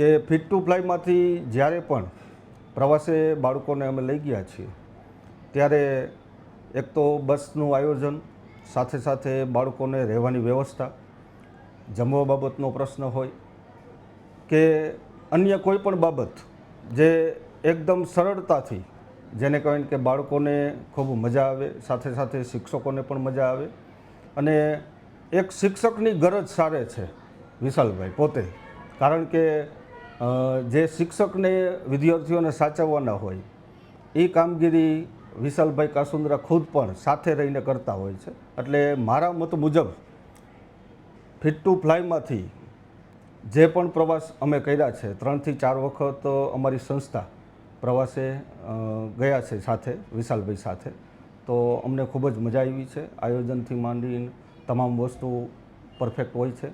કે fit two ફ્લાયમાંથી જ્યારે પણ પ્રવાસે બાળકોને અમે લઈ ગયા છીએ, ત્યારે એક તો બસનું આયોજન, સાથે સાથે બાળકોને રહેવાની વ્યવસ્થા, જમવા બાબતનો પ્રશ્ન હોય કે અન્ય કોઈ પણ બાબત જે એકદમ સરળતાથી, જેને કહેવાય કે બાળકોને ખૂબ મજા આવે, સાથે સાથે શિક્ષકોને પણ મજા આવે અને એક શિક્ષકની ગરજ સારે છે વિશાલભાઈ પોતે. કારણ કે જે શિક્ષકને વિદ્યાર્થીઓને સાચવવાના હોય એ કામગીરી વિશાલભાઈ કાસુંદ્રા ખુદ પણ સાથે રહીને કરતા હોય છે. એટલે મારા મત મુજબ, ફિટ ટુ ફ્લાયમાંથી જે પણ પ્રવાસ અમે કર્યા છે, ત્રણથી ચાર વખત અમારી સંસ્થા પ્રવાસે ગયા છે સાથે, વિશાલભાઈ સાથે, તો અમને ખૂબ જ મજા આવી છે. આયોજનથી માંડીને તમામ વસ્તુ પરફેક્ટ હોય છે.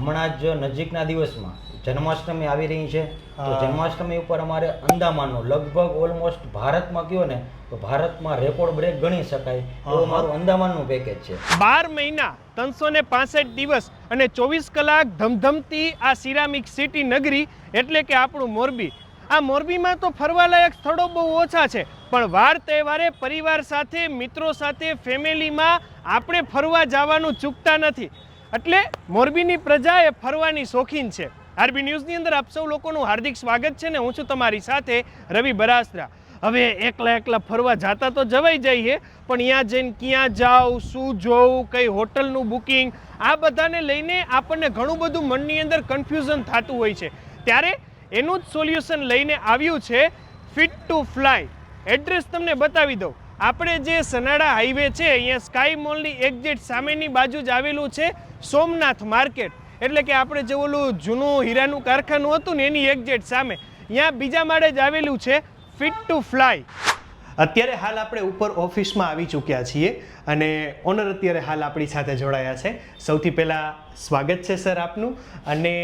હમણાં જ નજીકના દિવસમાં જન્માષ્ટમી આવી રહી છે. તો જન્માષ્ટમી ઉપર અમારે અંદામાનનો લગભગ ઓલમોસ્ટ ભારતમાં કયો ને તો ભારતમાં રેકોર્ડ બ્રેક ગણી શકાય એવું મારું અંદામાનનું પેકેજ છે. બાર મહિના ત્રણસો ને પાસઠ દિવસ અને ચોવીસ કલાક ધમધમતી આ સિરામિક સિટી નગરી એટલે કે આપણું મોરબી. આ મોરબીમાં તો ફરવાલાયક સ્થળો બહુ ઓછા છે પણ વાર તહેવારે પરિવાર સાથે મિત્રો સાથે ફેમિલીમાં આપણે ફરવા જવાનું ચૂકતા નથી. એટલે મોરબીની પ્રજા એ ફરવાની શોખીન છે. આરબી ન્યૂઝની અંદર આપ સૌ લોકોનું હાર્દિક સ્વાગત છે ને હું છું તમારી સાથે રવિ બરાસરા. હવે એકલા એકલા ફરવા જતા તો જવાઈ જઈએ, પણ ત્યાં જઈને ક્યાં જાઉં, શું જોવું કઈ હોટલનું બુકિંગ, આ બધાને લઈને આપણને ઘણું બધું મનની અંદર કન્ફ્યુઝન થતું હોય છે. ત્યારે એનું જ સોલ્યુશન લઈને આવ્યું છે ફિટ ટુ ફ્લાય એડ્રેસ તમને બતાવી દઉં. આપણે જે સનાડા હાઈવે છે અહીંયા સ્કાય મોલની એક્ઝેટ સામેની બાજુ જ આવેલું છે સોમનાથ માર્કેટ. એટલે કે આપણે જે ઓલું જૂનું હીરાનું કારખાનું હતું ને એની એક્ઝેટ સામે. અહીંયા બીજા માળે જ આવેલું છે ફિટ ટુ ફ્લાય અત્યારે હાલ આપણે ઉપર ઓફિસમાં આવી ચૂક્યા છીએ અને ઓનર અત્યારે હાલ આપણી સાથે જોડાયા છે. સૌથી પહેલાં સ્વાગત છે સર આપનું અને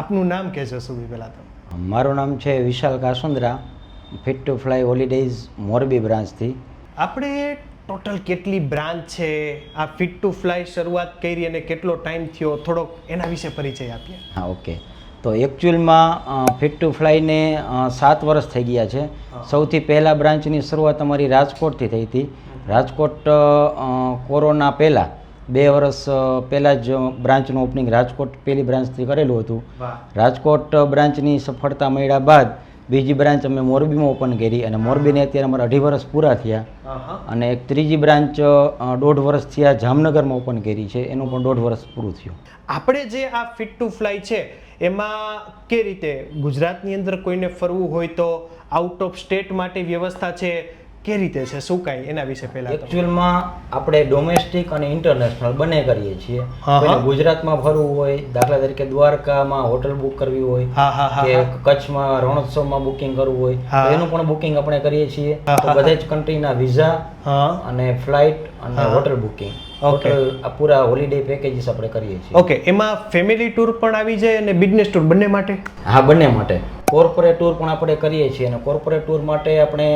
આપનું નામ કહેજો સૌથી પહેલાં તો. મારું નામ છે Vishal Kasundra. Fit to fly holidays Morbi બ્રાન્ચથી. આપણે ટોટલ કેટલી બ્રાન્ચ છે? આ ફિટ ટુ ફ્લાય શરૂઆત કરી અને કેટલો ટાઈમ થયો? થોડોક એના વિશે પરિચય આપીએ. હા ઓકે. તો એકચ્યુઅલમાં ફિટ ટુ ફ્લાયને સાત વર્ષ થઈ ગયા છે. સૌથી પહેલાં બ્રાન્ચની શરૂઆત અમારી રાજકોટથી થઈ હતી. રાજકોટ કોરોના પહેલાં બે વર્ષ પહેલાં જ બ્રાન્ચનું ઓપનિંગ રાજકોટ પહેલી બ્રાન્ચથી કરેલું હતું. રાજકોટ બ્રાન્ચની સફળતા મળ્યા બાદ બીજી બ્રાન્ચ અમે મોરબીમાં ઓપન કરી અને મોરબીને અત્યારે અમારા અઢી વર્ષ પૂરા થયા. અને એક ત્રીજી બ્રાન્ચ દોઢ વર્ષ થયા જામનગરમાં ઓપન કરી છે. એનું પણ દોઢ વર્ષ પૂરું થયું. આપણે જે આ ફિટ ટુ ફ્લાય છે એમાં કે રીતે ગુજરાતની અંદર કોઈને ફરવું હોય તો આઉટ ઓફ સ્ટેટ માટે વ્યવસ્થા છે? કે રીતે છે? શું કાંઈ એના વિશે પહેલા એકચ્યુઅલમાં આપણે ડોમેસ્ટિક અને ઇન્ટરનેશનલ બંને કરીએ છીએ. ગુજરાતમાં ફરવું હોય દાખલા તરીકે દ્વારકામાં હોટલ બુક કરવી હોય કે કચ્છમાં રણોત્સવમાં બુકિંગ કરવું હોય. એનું પણ બુકિંગ આપણે કરીએ છીએ. બધે જ કન્ટ્રીના વિઝા અને ફ્લાઇટ અને હોટલ બુકિંગ ઓકે આ પૂરા હોલિડે પેકેજીસ આપણે કરીએ છીએ. ઓકે એમાં ફેમિલી ટૂર પણ આવી જાય અને બિઝનેસ ટૂર બંને માટે? હા બંને માટે. કોર્પોરેટ ટૂર પણ આપણે કરીએ છીએ અને કોર્પોરેટ ટૂર માટે આપણે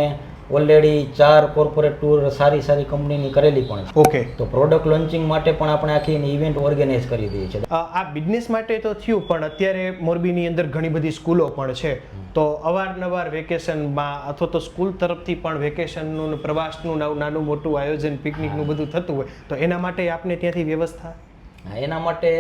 ઓલરેડી ચાર કોર્પોરેટ ટૂર સારી સારી કંપનીની કરેલી પણ ઓકે તો પ્રોડક્ટ લોન્ચિંગ માટે પણ આપણે આખી ઇવેન્ટ ઓર્ગેનાઇઝ કરી દઈએ છીએ. આ બિઝનેસ માટે તો થયું પણ અત્યારે મોરબીની અંદર ઘણી બધી સ્કૂલો પણ છે. તો અવારનવાર વેકેશનમાં અથવા તો સ્કૂલ તરફથી પણ વેકેશનનું પ્રવાસનું નાનું નાનું મોટું આયોજન પિકનિકનું બધું થતું હોય તો એના માટે આપને ત્યાંથી વ્યવસ્થા? એના માટે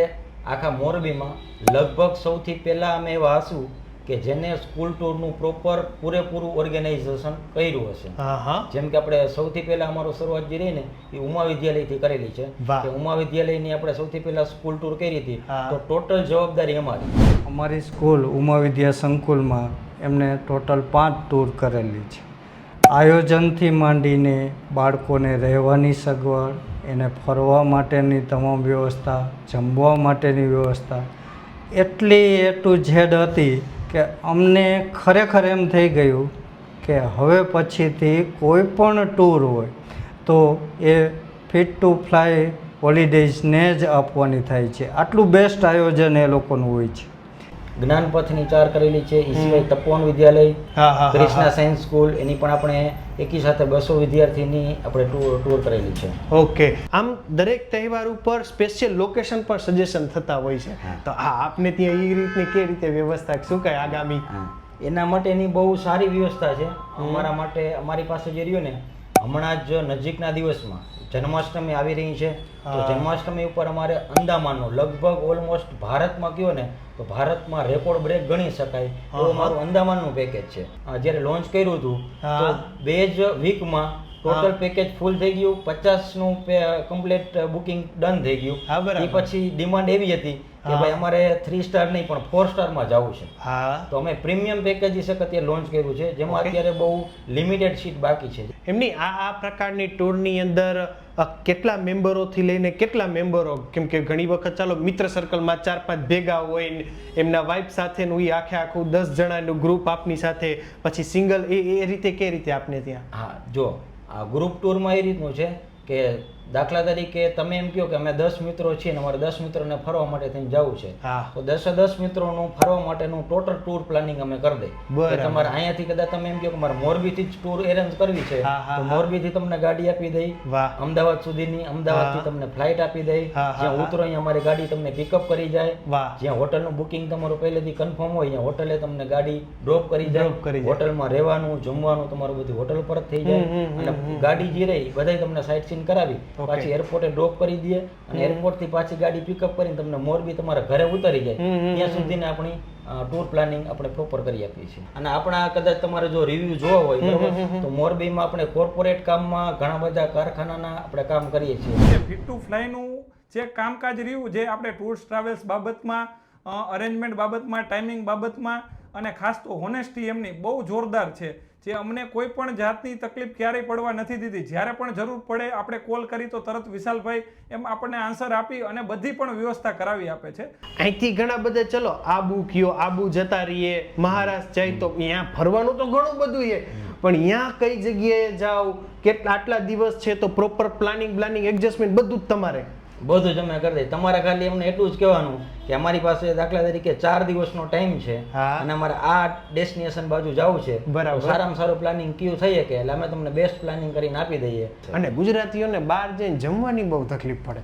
આખા મોરબીમાં લગભગ સૌથી પહેલાં અમે એવા હશું કે જેને સ્કૂલ ટૂરનું પ્રોપર પૂરેપૂરું ઓર્ગેનાઇઝેશન કર્યું હશે. હા હા જેમ કે આપણે સૌથી પહેલા અમારો શરૂઆત જે રહી ને એ ઉમા વિદ્યાલયથી કરેલી છે. કે ઉમા વિદ્યાલયની આપણે સૌથી પહેલા સ્કૂલ ટૂર કરી હતી તો ટોટલ જવાબદારી અમારી. અમારી સ્કૂલ ઉમા વિદ્યા સંકુલમાં એમને ટોટલ પાંચ ટૂર કરેલી છે. આયોજનથી માંડીને બાળકોને રહેવાની સગવડ એને ફરવા માટેની તમામ વ્યવસ્થા જમવા માટેની વ્યવસ્થા એટલી એ ટુ ઝેડ હતી કે અમને ખરેખર એમ થઈ ગયું કે હવે પછીથી કોઈ પણ ટૂર હોય, તો એ ફિટ ટુ ફ્લાય હોલિડેઝને જ આપવાની થાય છે. આટલું બેસ્ટ આયોજન એ લોકોનું હોય છે. જ્ઞાનપથની ચાર કરેલી છે એ સિવાય તપોવન વિદ્યાલય ક્રિષ્ના સાયન્સ સ્કૂલ એની પણ આપણે એકી સાથે બસો વિદ્યાર્થીની આપણે ટૂર ટૂર કરેલી છે. ઓકે. આમ દરેક તહેવાર ઉપર સ્પેશિયલ લોકેશન પર સજેશન થતા હોય છે. તો આ આપને ત્યાં એ રીતની કે રીતે વ્યવસ્થા શું કહે આગામી. એના માટેની બહુ સારી વ્યવસ્થા છે. અમારા માટે અમારી પાસે જે રહ્યું ને હમણાં જ નજીકના દિવસમાં જન્માષ્ટમી આવી રહી છે. તો જન્માષ્ટમી ઉપર અમારે અંદામાનનો લગભગ ઓલમોસ્ટ ભારતમાં કયો ને તો ભારતમાં રેકોર્ડ બ્રેક ગણી શકાય. તો. મારું અંદામાનનું પેકેજ છે. જ્યારે લોન્ચ કર્યું હતું તો બે જ વીકમાં ટોટલ પેકેજ ફૂલ થઈ ગયું. પચાસનું કમ્પ્લીટ બુકિંગ ડન થઈ ગયું. એ પછી ડિમાન્ડ એવી હતી કે ભાઈ અમારે થ્રી સ્ટાર નહીં પણ ફોર સ્ટારમાં જવું છે. હા. તો અમે પ્રીમિયમ પેકેજ એક અત્યારે લોન્ચ કર્યું છે જેમાં. અત્યારે બહુ લિમિટેડ સીટ બાકી છે. એમની આ આ પ્રકારની ટૂરની અંદર કેટલા મેમ્બરોથી લઈને કેટલા મેમ્બરો? કેમ કે ઘણી વખત ચાલો મિત્ર સર્કલમાં ચાર પાંચ ભેગા હોય એમના વાઇફ સાથેનું એ આખે આખું દસ જણાનું ગ્રુપ આપની સાથે પછી સિંગલ એ એ રીતે કે રીતે આપને ત્યાં? હા જો આ ગ્રુપ ટૂરમાં એ રીતનું છે કે દાખલા તરીકે તમે એમ કહો કે અમે દસ મિત્રો છીએ ને અમારે દસ મિત્રોને ફરવા માટે થઈને જવું છે. તો દસે દસ મિત્રોનું ફરવા માટેનું ટોટલ ટૂર પ્લાનિંગ અમે કરી દઈએ. તમારે અહીંયાથી કદાચ તમે એમ કહો કે મારે મોરબીથી જ ટૂર એરેન્જ કરવી છે તો મોરબીથી તમને ગાડી આપી દઈ. અમદાવાદ સુધીની અમદાવાદથી. તમને ફ્લાઇટ આપી દઈ. જ્યાં ઉતરો અહીંયા અમારી ગાડી તમને પિકઅપ કરી જાય. જ્યાં હોટલનું બુકિંગ તમારું પહેલેથી કન્ફર્મ હોય ત્યાં હોટલે તમને ગાડી ડ્રોપ કરી જાય. હોટલમાં રહેવાનું જમવાનું તમારું બધું હોટલ પર જ થઈ જાય. અને ગાડી જે રહી બધાય તમને સાઇટ સીન કરાવી. પાછી એરપોર્ટે ડ્રોપ કરી દઈએ અને એરપોર્ટથી પાછી ગાડી પિકઅપ કરીને તમને મોરબી તમારા ઘરે ઉતારી જાય. ત્યાં સુધીને આપણી ટૂર પ્લાનિંગ આપણે પ્રોપર કરી આપીએ છીએ. અને આપણા કદાચ તમારે જો રિવ્યુ જોવા હોય બરોબર? તો મોરબીમાં આપણે કોર્પોરેટ કામમાં ઘણા બધા કારખાનાના આપણે કામ કરીએ છીએ. જે ફિટ ટુ ફ્લાયનું જે કામકાજ રહ્યું જે આપણે ટૂર્સ ટ્રાવેલ્સ બાબતમાં અરેન્જમેન્ટ બાબતમાં ટાઈમિંગ બાબતમાં અને ખાસ તો હોનેસ્ટી એમની બહુ જોરદાર છે. જે અમને કોઈ પણ જાતની તકલીફ ક્યારેય પડવા નથી દીધી. જ્યારે પણ જરૂર પડે આપણે કોલ કરી તો તરત વિશાલભાઈ એમ આપણને આન્સર આપી અને બધી પણ વ્યવસ્થા કરાવી આપે છે. અહીંથી ઘણા બધા, ચલો, આબુ કયો, આબુ જતા રહીએ મહારાષ્ટ્ર જાય તો અહીંયા ફરવાનું તો ઘણું બધું છે. પણ અહીંયા કઈ જગ્યાએ જાઓ, કેટલા, આટલા દિવસ છે તો પ્રોપર પ્લાનિંગ પ્લાનિંગ એડજસ્ટમેન્ટ બધું જ તમારે. બધું જ અમે કરી દઈએ. તમારે ખાલી અમને એટલું જ કહેવાનું કે અમારી પાસે દાખલા તરીકે ચાર દિવસનો ટાઈમ છે અને અમારે આ ડેસ્ટિનેશન બાજુ જવું છે. બરાબર. સારામાં સારું પ્લાનિંગ કયું થઈ શકે એટલે અમે તમને બેસ્ટ પ્લાનિંગ કરીને આપી દઈએ. અને ગુજરાતીઓને બહાર જઈને જમવાની બહુ તકલીફ પડે.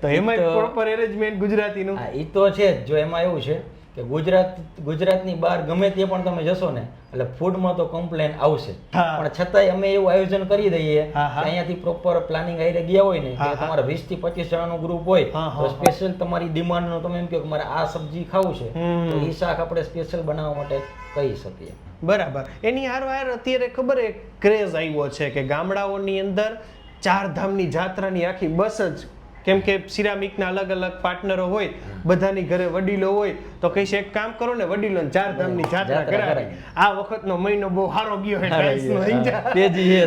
તો એમાં પ્રોપર એરેન્જમેન્ટ ગુજરાતીનું. હા એ તો છે જ. જો એમાં એવું છે કે ગુજરાત ગુજરાતની બહાર ગમે તે પણ તમે જશો ને એટલે ફૂડમાં તો કમ્પ્લેન આવશે. પણ છતાંય અમે એવું આયોજન કરી દઈએ. કે અહીંયાથી પ્રોપર પ્લાનિંગ આઈને ગયા હોય ને તમારા વીસથી પચીસ જણાનું ગ્રુપ હોય તો સ્પેશિયલ તમારી ડિમાન્ડનો તમે એમ કહો કે મારે આ સબ્જી ખાવું છે. તો એ શાક આપણે સ્પેશિયલ બનાવવા માટે કહી શકીએ. બરાબર. એની હારવાર અત્યારે ખબર એક ક્રેઝ આવ્યો છે કે ગામડાઓની અંદર ચાર ધામની જાત્રાની આખી બસ જ કેમ કે સિરામિકના અલગ અલગ પાર્ટનરો હોય બધાની ઘરે વડીલો હોય તો કહીશ એક કામ કરો ને વડીલો ચાર ધામની જાત્રા કરાવી. આ વખતનો મહિનો બહુ સારો ગયો. તેજી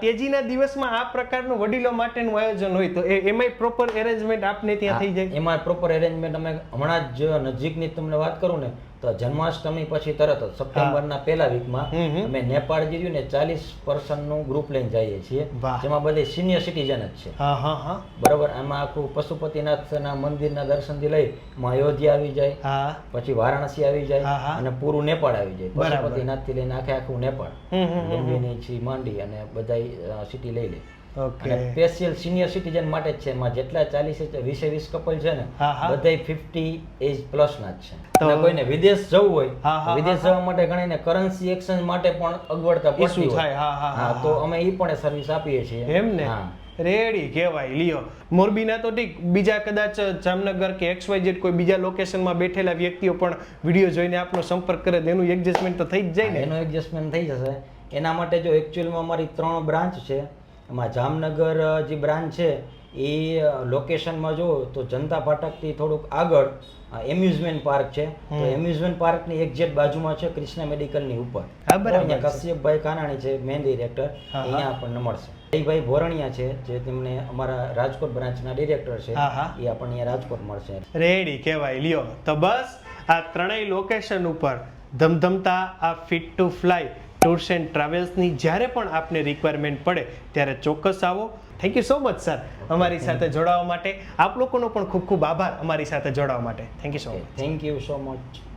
તેજીના દિવસમાં આ પ્રકારનું વડીલો માટેનું આયોજન હોય તો એમાંય પ્રોપર એરેન્જમેન્ટ આપને ત્યાં થઈ જાય એમાં પ્રોપર એરેન્જમેન્ટ અમે હમણાં જ નજીકની તમને વાત કરું ને તો જન્માષ્ટમી પછી તરત જ સપ્ટેમ્બરના પહેલા વીકમાં. અમે નેપાળ જે ને ચાલીસ પર્સનનું ગ્રુપ લઈને જઈએ છીએ. જેમાં બધે સિનિયર સિટીઝન જ છે. બરોબર આમાં આખું પશુપતિનાથના મંદિરના દર્શનથી લઈ અયોધ્યા આવી જાય પછી વારાણસી આવી જાય અને પૂરું નેપાળ આવી જાય. પશુપતિનાથથી લઈને આખે આખું નેપાળ. લુંબિની થી માંડી અને બધા સિટી લઈ લે. ઓકે. સ્પેશિયલ સિનિયર સિટીઝન માટે જ છે. એમાં જેટલા ચાલીસ વીસે વીસ કપલ છે ને હા. ફિફ્ટી એજ પ્લસ ના જ છે. તો- કોઈને વિદેશ જવું હોય વિદેશ જવા માટે ઘણીને કરન્સી એક્સચેન્જ માટે પણ અગવડતા પડતી હોય. તો અમે એ પણ સર્વિસ આપીએ છીએ. એમ ને? રેડી કહેવાય લ્યો. મોરબીના તો ઠીક બીજા કદાચ જામનગર કે એક્સ વાય કોઈ બીજા લોકેશનમાં બેઠેલા વ્યક્તિઓ પણ વીડિયો જોઈને આપનો સંપર્ક કરે એનું એડજસ્ટમેન્ટ તો થઈ જ જાય ને? એનું એડજસ્ટમેન્ટ થઈ જશે. એના માટે જો એકચ્યુઅલમાં અમારી ત્રણ બ્રાન્ચ છે એમાં જામનગર જે બ્રાન્ચ છે એ લોકેશનમાં જો તો જનતા ફાટકથી થોડુંક આગળ એમ્યુઝમેન્ટ પાર્ક છે. તો એમ્યુઝમેન્ટ પાર્કની એક્ઝેક્ટ બાજુમાં છે કૃષ્ણ મેડિકલની ઉપર. અહીંયા કશ્યપભાઈ કાનાણી છે મેન ડિરેક્ટર અહીંયા આપણને મળશે. ભાઈ ભોરણિયા છે જે તેમને અમારા રાજકોટ બ્રાન્ચના ડિરેક્ટર છે. એ આપણને અહીંયા રાજકોટ મળશે. રેડી કહેવાય. લ્યો. તો બસ આ ત્રણેય લોકેશન ઉપર ધમધમતા આ fit to fly tours and ટ્રાવેલ્સની જ્યારે પણ આપને રિક્વાયરમેન્ટ પડે, ત્યારે ચોક્કસ આવો. Thank you so much sir અમારી સાથે જોડાવા માટે. આપ લોકોનો પણ ખૂબ ખૂબ આભાર અમારી સાથે જોડાવા માટે. Thank you so much thank you so much